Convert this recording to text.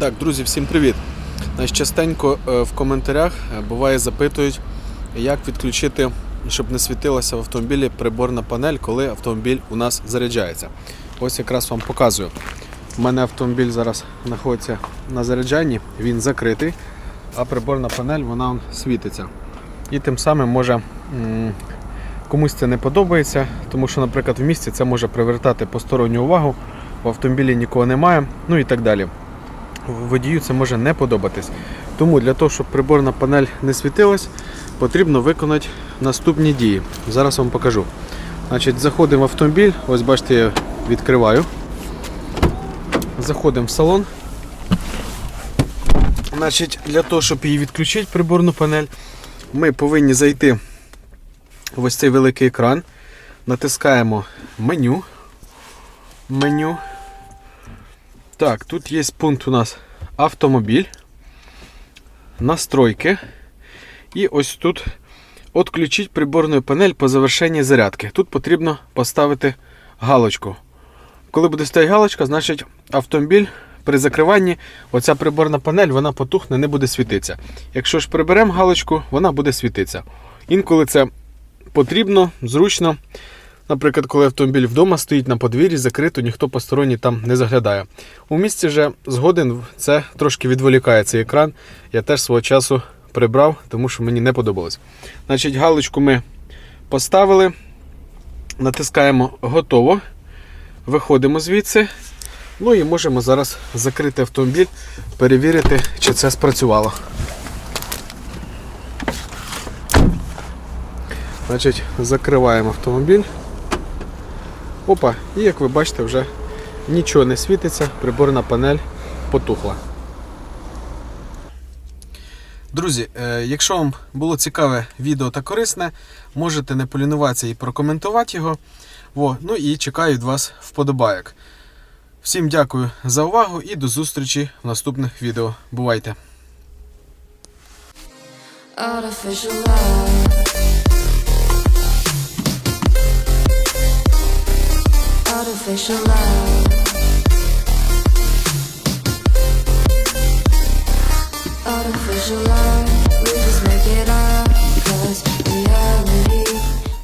Так, друзі, всім привіт. Частенько е, в коментарях е, буває запитують, як відключити, щоб не світилася в автомобілі приборна панель, коли автомобіль у нас заряджається. Ось якраз вам показую. У мене автомобіль зараз знаходиться на заряджанні, він закритий, а приборна панель вона світиться. І тим самим може комусь це не подобається, тому що, наприклад, в місті це може привертати посторонню увагу, в автомобілі нікого немає, ну і так далі водію це може не подобатись. Тому для того, щоб приборна панель не світилась, потрібно виконати наступні дії. Зараз вам покажу. Значить, Заходимо в автомобіль, ось бачите, я відкриваю. Заходимо в салон. Значить, Для того, щоб її відключити, приборну панель, ми повинні зайти в ось цей великий екран, натискаємо меню. Меню. Так, тут є пункт у нас автомобіль, настройки. І ось тут відключить приборну панель по завершенні зарядки. Тут потрібно поставити галочку. Коли буде стояти галочка, значить автомобіль при закриванні, оця приборна панель вона потухне, не буде світитися. Якщо ж приберемо галочку, вона буде світитися. Інколи це потрібно, зручно. Наприклад, коли автомобіль вдома стоїть на подвір'ї, закрито, ніхто посторонній там не заглядає. У місті же згоден це трошки відволікає цей екран. Я теж свого часу прибрав, тому що мені не подобалось. Значить, галочку ми поставили, натискаємо готово. Виходимо звідси. Ну і можемо зараз закрити автомобіль, перевірити, чи це спрацювало. Значить, закриваємо автомобіль. Опа, і як ви бачите, вже нічого не світиться, приборна панель потухла. Друзі, е, якщо вам було цікаве відео та корисне, можете не полінуватися і прокоментувати його. Во, ну і чекаю від вас вподобайок. Всім дякую за увагу і до зустрічі в наступних відео. Бувайте! artificial love. Artificial love, we just make it up.